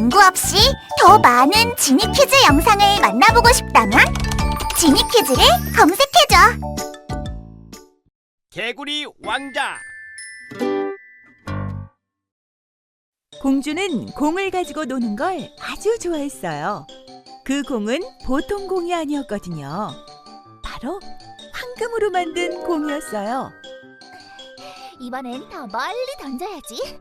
광고 없이 더 많은 지니퀴즈 영상을 만나보고 싶다면 지니퀴즈를 검색해줘. 개구리 왕자 공주는 공을 가지고 노는 걸 아주 좋아했어요. 그 공은 보통 공이 아니었거든요. 바로 황금으로 만든 공이었어요. 이번엔 더 멀리 던져야지.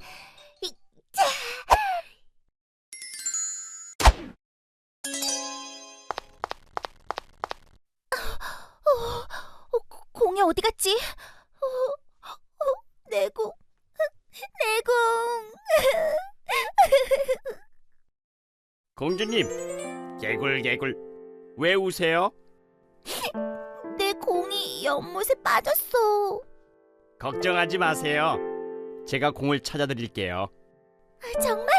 어디 갔지? 어, 어, 내 공, 내 공. 공주님 개굴 개굴 왜 우세요? 내 공이 연못에 빠졌어. 걱정하지 마세요 제가 공을 찾아드릴게요 정말?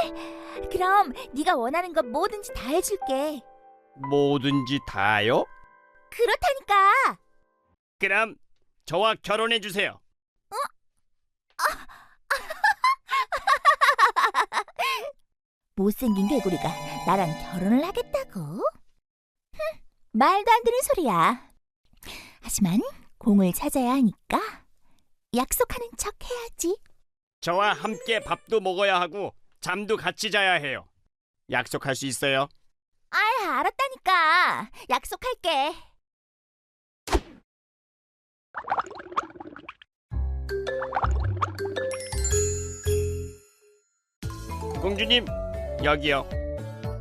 그럼 네가 원하는 것 뭐든지 다 해줄게. 뭐든지 다요? 그렇다니까. 그럼 저와 결혼해 주세요 못생긴 개구리가 나랑 결혼을 하겠다고? 흠, 말도 안 되는 소리야. 하지만 공을 찾아야 하니까 약속하는 척 해야지. 저와 함께 밥도 먹어야 하고 잠도 같이 자야 해요 약속할 수 있어요? 아, 알았다니까. 약속할게. 공주님 여기요.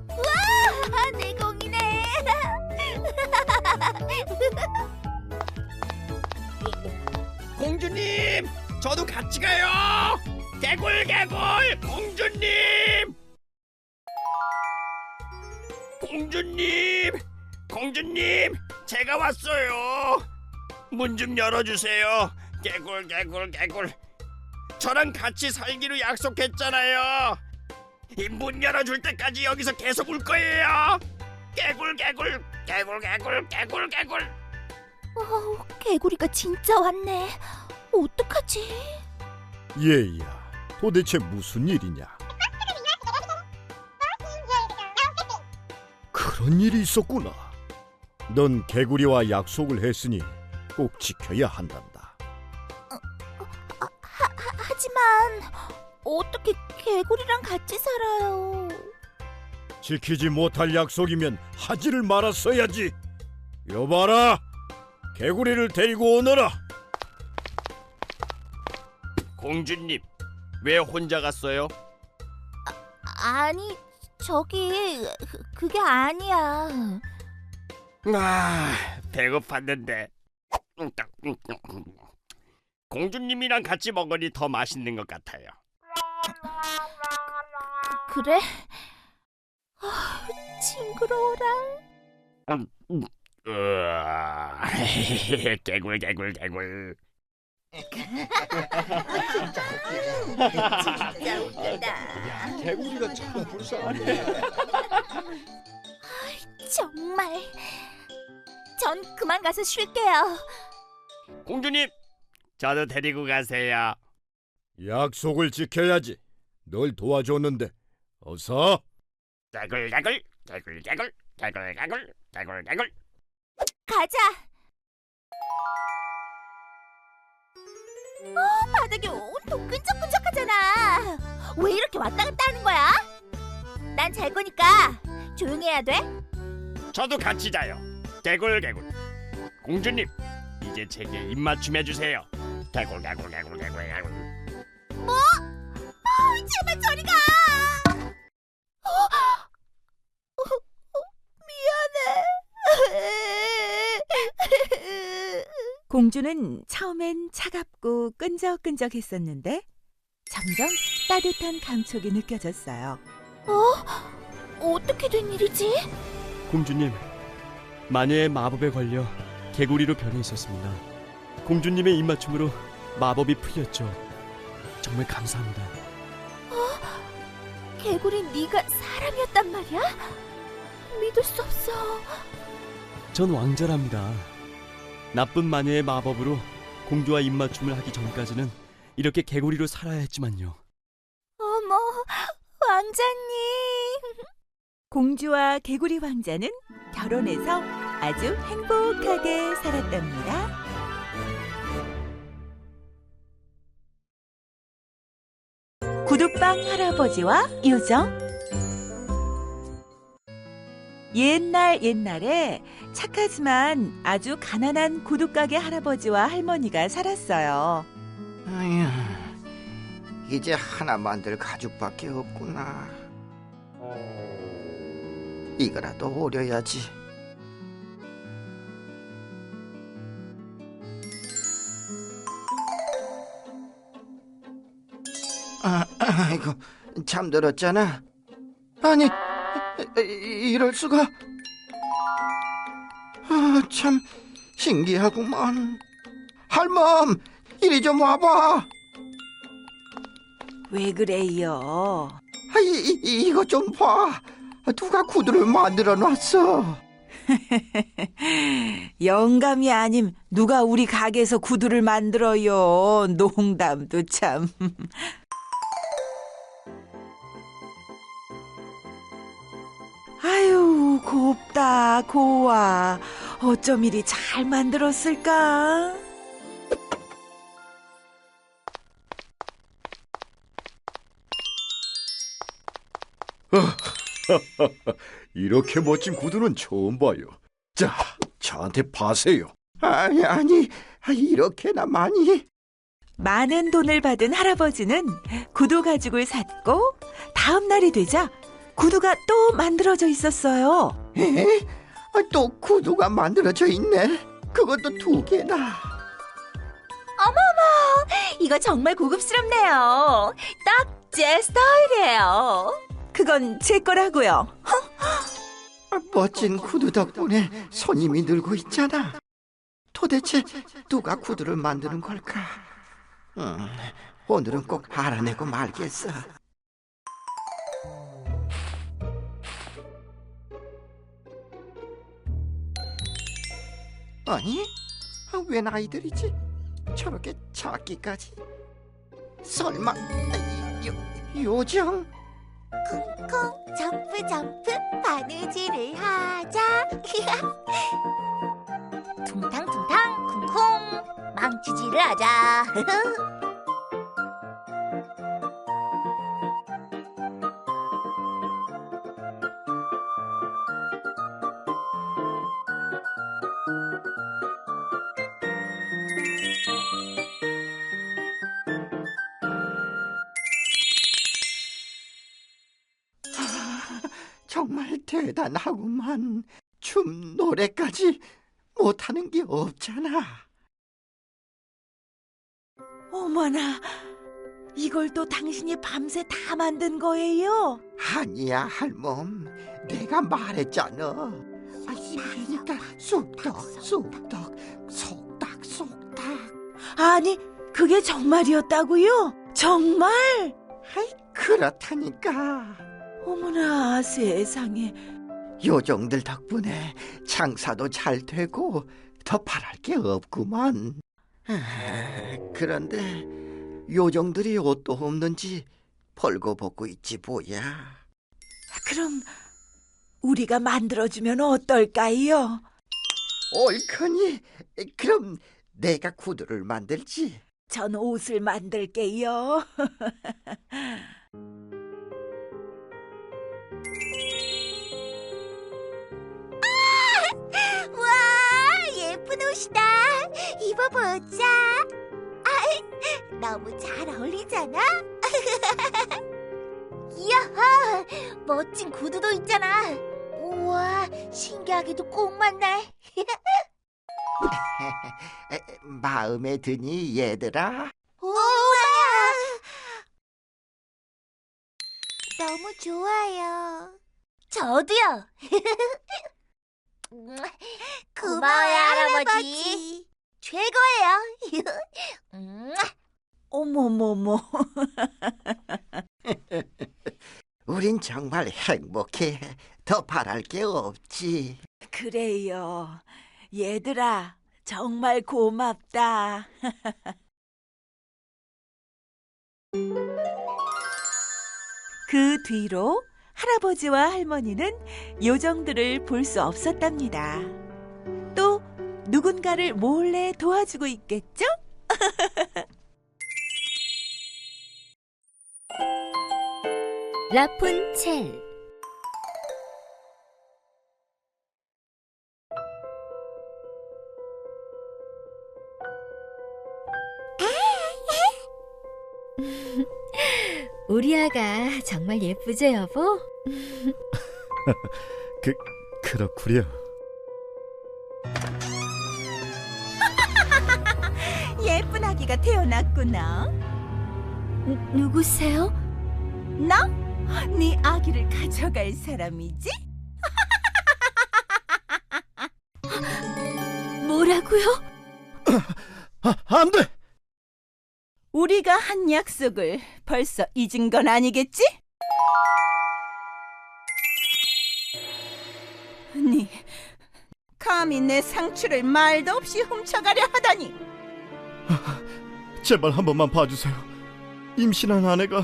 아, 내 공이네. 공주님 저도 같이 가요. 개굴 개굴 공주님. 공주님 공주님 제가 왔어요 문 좀 열어주세요 개굴 개굴 개굴 저랑 같이 살기로 약속했잖아요 이 문 열어줄 때까지 여기서 계속 울 거예요 개굴 개굴 개굴 개굴 개굴 개굴 어, 개구리가 진짜 왔네. 어떡하지? 얘야, 도대체 무슨 일이냐? 그런 일이 있었구나. 넌 개구리와 약속을 했으니 꼭 지켜야 한단다. 하지만 어떻게 개구리랑 같이 살아요? 지키지 못할 약속이면 하지를 말았어야지. 여봐라, 개구리를 데리고 오너라. 공주님 왜 혼자 갔어요? 아니, 저기 그- 그게 아니야. 아 배고팠는데 공주님이랑 같이 먹으니 더 맛있는 것 같아요 그래? 아, 징그러워라. 으아, 개굴 개굴 개굴 진짜 웃기다. 개구리가 참 불쌍하네. 정말. 전 그만 가서 쉴게요. 공주님, 저도 데리고 가세요. 약속을 지켜야지. 널 도와줬는데 어서. 대글대글, 대글대글, 대글대글, 대글대글. 가자. 어, 바닥이 온통 끈적끈적하잖아. 왜 이렇게 왔다 갔다 하는 거야? 난 잘 거니까 조용해야 돼. 저도 같이 자요. 대굴대굴. 공주님, 이제 제게 입맞춤 해주세요 개굴 개굴 개굴 개굴 개굴 뭐? 어, 제발 저리 가. 어, 어, 어, 미안해. 공주는 처음엔 차갑고 끈적끈적했었는데 점점 따뜻한 감촉이 느껴졌어요. 어? 어떻게 된 일이지? 공주님, 마녀의 마법에 걸려 개구리로 변해 있었습니다. 공주님의 입맞춤으로 마법이 풀렸죠. 정말 감사합니다. 개구리 네가 사람이었단 말이야? 믿을 수 없어. 전 왕자랍니다. 나쁜 마녀의 마법으로 공주와 입맞춤을 하기 전까지는 이렇게 개구리로 살아야 했지만요. 어머, 왕자님. 공주와 개구리 왕자는 결혼해서 아주 행복하게 살았답니다. 구두방 할아버지와 요정 옛날 옛날에 착하지만 아주 가난한 구두가게 할아버지와 할머니가 살았어요. 아휴, 이제 하나 만들 가죽밖에 없구나. 이거라도 오려야지. 아, 아이고, 잠들었잖아. 아니, 이- 이럴 수가. 아, 참 신기하구만. 할멈, 이리 좀 와봐. 왜 그래요? 아, 이, 이, 이거 좀 봐. 누가 구두를 만들어 놨어. 영감이 아님 누가 우리 가게에서 구두를 만들어요. 농담도 참. 곱다, 고와. 어쩜 이리 잘 만들었을까? 이렇게 멋진 구두는 처음 봐요. 자, 저한테 파세요. 아니, 아니, 아, 이렇게나 많이. 많은 돈을 받은 할아버지는 구두 가죽을 샀고 다음 날이 되자 구두가 또 만들어져 있었어요. 에? 아, 또 구두가 만들어져 있네. 그것도 두 개나. 이거 정말 고급스럽네요. 딱 제 스타일이에요. 그건 제 거라고요. 아, 멋진 구두 덕분에 손님이 늘고 있잖아. 도대체 누가 구두를 만드는 걸까? 음, 오늘은 꼭 알아내고 말겠어. 아니, 아, 웬 아이들이지? 저렇게 작기까지? 설마 아, 요, 요정? 쿵쿵 점프 점프 바느질을 하자. 퉁탕퉁탕 쿵쿵 망치질을 하자. 대단하구만. 춤, 노래까지 못하는 게 없잖아. 어머나, 이걸 또 당신이 밤새 다 만든 거예요? 아니야, 할멈. 내가 말했잖아. 아, 그러니까 쑥떡, 쑥떡, 속닥, 속닥. 아니, 그게 정말이었다고요? 정말? 아이, 그렇다니까. 어머나, 세상에. 요정들 덕분에 장사도 잘 되고 더 바랄 게 없구만. 아, 그런데 요정들이 옷도 없는지 벌거벗고 있지 뭐야. 그럼 우리가 만들어주면 어떨까요? 옳거니 그럼 내가 구두를 만들지. 전 옷을 만들게요. 예쁜 옷이다. 입어보자. 아, 너무 잘 어울리잖아. 이야 멋진 구두도 있잖아. 우와 신기하게도 꼭 맞네. 에, 마음에 드니 얘들아? 우와 너무 좋아요. 저도요. 고마워요 할아버지. 최고예요. 음. 어머머머. 우린 정말 행복해. 더 바랄 게 없지. 그래요. 얘들아, 정말 고맙다. 그 뒤로 할아버지와 할머니는 요정들을 볼 수 없었답니다. 또 누군가를 몰래 도와주고 있겠죠? 라푼첼 우리 아가 정말 예쁘죠, 여보? 그렇구려. 예쁜 아기가 태어났구나. 누 구세요? 나? 네 아기를 가져갈 사람이지? 뭐라고요? 아, 안 돼! 우리가 한 약속을 벌써 잊은 건 아니겠지? 네, 감히 내 상추를 말도 없이 훔쳐가려 하다니 제발 한 번만 봐주세요. 임신한 아내가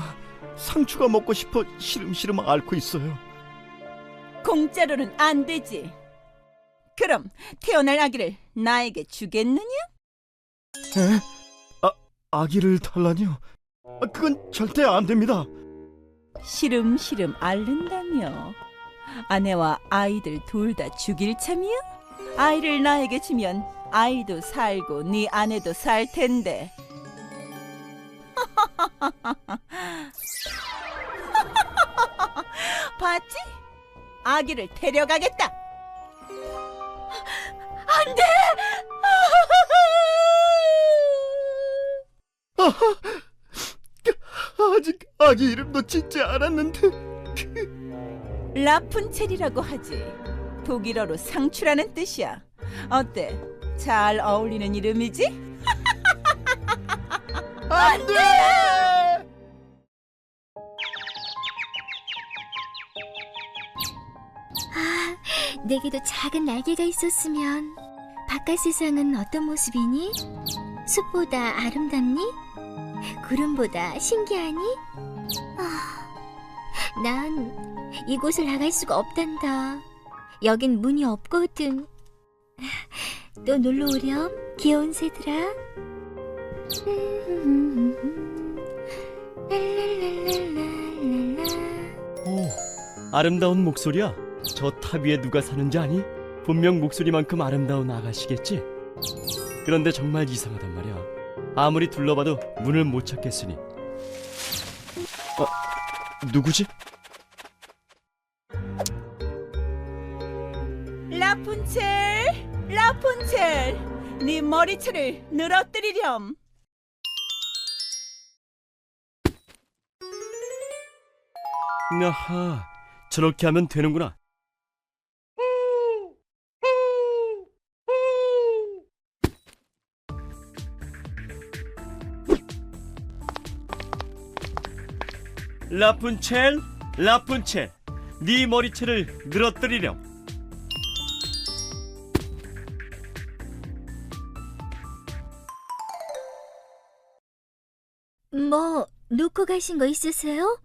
상추가 먹고 싶어 시름시름 앓고 있어요. 공짜로는 안 되지. 그럼 태어날 아기를 나에게 주겠느냐? 에? 아, 아기를 달라뇨? 아, 그건 절대 안 됩니다. 시름시름 앓는다며 아내와 아이들 둘 다 죽일 참이야? 아이를 나에게 주면 아이도 살고 네 아내도 살 텐데 봤지? 아기를 데려가겠다 안 돼 아직 아기 이름도 짓지 않았는데. 라푼첼이라고 하지. 독일어로 상추라는 뜻이야. 어때? 잘 어울리는 이름이지? 안 돼! 내게도 작은 날개가 있었으면 바깥 세상은 어떤 모습이니? 숲보다 아름답니? 구름보다 신기하니? 아, 난 이곳을 나갈 수가 없단다. 여긴 문이 없거든. 또 놀러 오렴, 귀여운 새들아. 오, 아름다운 목소리야. 저 탑 위에 누가 사는지 아니? 분명 목소리만큼 아름다운 아가씨겠지? 그런데 정말 이상하단 말이야. 아무리 둘러봐도 문을 못 찾겠으니. 어, 누구지? 라푼첼, 라푼첼, 네 머리채를 늘어뜨리렴. 아하, 저렇게 하면 되는구나. 라푼첼, 라푼첼, 네 머리채를 늘어뜨리렴. 뭐 놓고 가신 거 있으세요?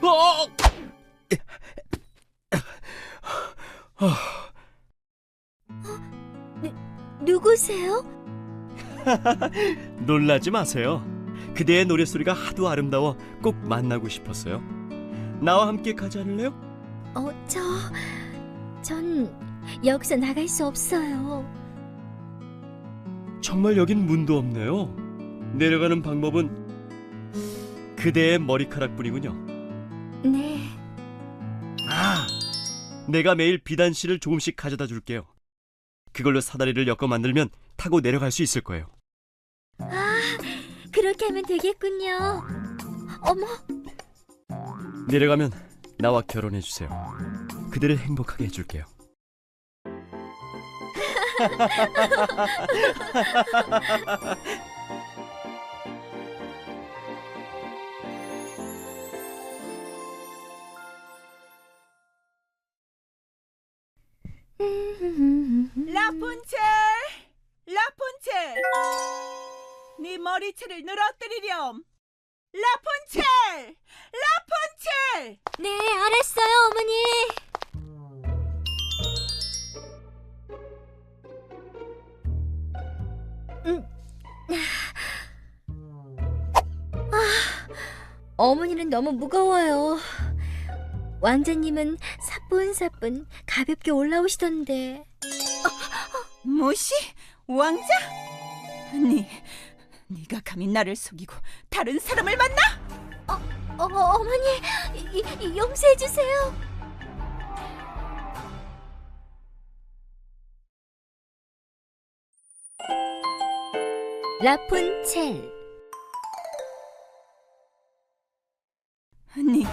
어! 누구세요? 놀라지 마세요. 그대의 노랫소리가 하도 아름다워 꼭 만나고 싶었어요. 나와 함께 가지 않을래요? 어, 저, 전 여기서 나갈 수 없어요. 정말 여긴 문도 없네요. 내려가는 방법은 그대의 머리카락뿐이군요. 네, 아, 내가 매일 비단실을 조금씩 가져다 줄게요. 그걸로 사다리를 엮어 만들면 타고 내려갈 수 있을 거예요. 그렇게 하면 되겠군요. 어머, 내려가면 나와 결혼해 주세요. 그대를 행복하게 해줄게요. 라푼첼, 라푼첼, 네 머리채를 늘어뜨리렴. 라푼첼! 라푼첼! 네, 알았어요, 어머니. 어머니는 너무 무거워요. 왕자님은 사뿐사뿐 가볍게 올라오시던데. 무시? 왕자? 네, 네가 감히 나를 속이고 다른 사람을 만나? 어, 어머니, 이, 이, 용서해 주세요. 라푼첼. 네,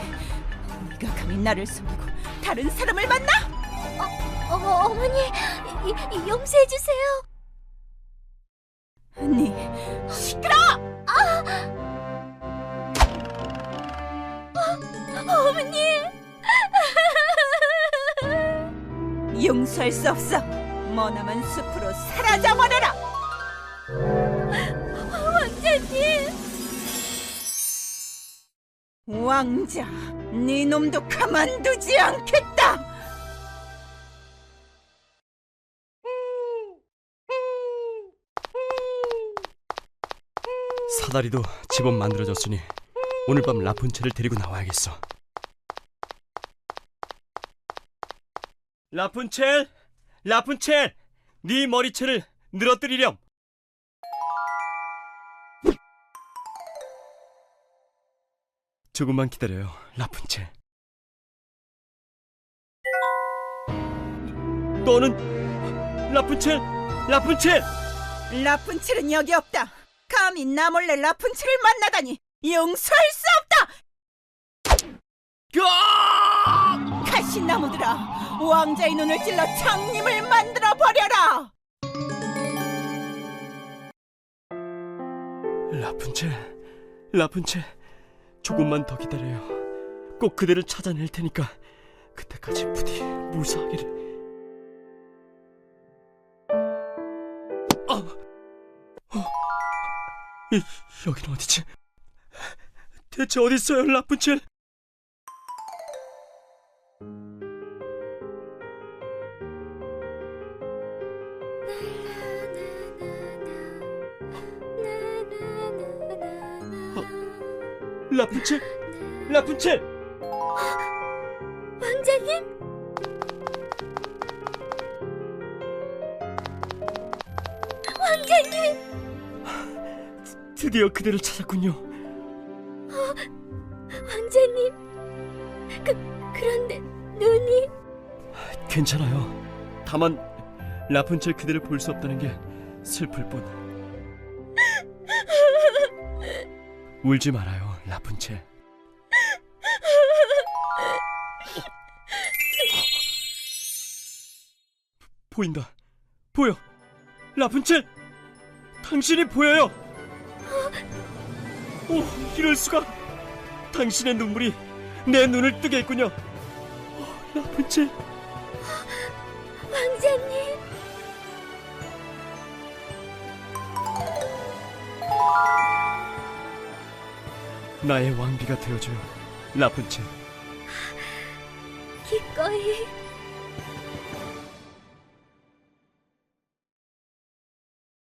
네가 감히 나를 속이고 다른 사람을 만나? 어, 어머니, 이, 이, 용서해 주세요. 네, 시끄러! 어머니. 용서할 수 없어. 머나먼 숲으로 사라져 버려라. 왕자님. 왕자, 네 놈도 가만두지 않겠다. 사다리도 집업 만들어졌으니 오늘 밤 라푼첼을 데리고 나와야겠어. 라푼첼, 라푼첼, 네 머리채를 늘어뜨리렴. 조금만 기다려요, 라푼첼. 너는 라푼첼, 라푼첼. 라푼첼은 여기 없다. 감히 나 몰래 라푼첼을 만나다니 용서할 수 없다. 야! 가시나무들아, 왕자의 눈을 찔러 장님을 만들어 버려라. 라푼첼, 라푼첼, 조금만 더 기다려요. 꼭 그대를 찾아낼 테니까 그때까지 부디 무사하기를. 이, 여긴 어디지? 대체 어디 있어요, 라푼첼? 라푼첼, 라푼첼. 드디어 그대를 찾았군요. 왕자님. 그 그런데 눈이 괜찮아요. 다만 라푼첼 그대를 볼 수 없다는 게 슬플 뿐. 울지 말아요, 라푼첼. 보인다. 보여. 라푼첼. 당신이 보여요. 오, 이럴 수가. 당신의 눈물이 내 눈을 뜨게 했군요. 어, 라푼첼. 왕자님. 나의 왕비가 되어줘요, 라푼첼. 기꺼이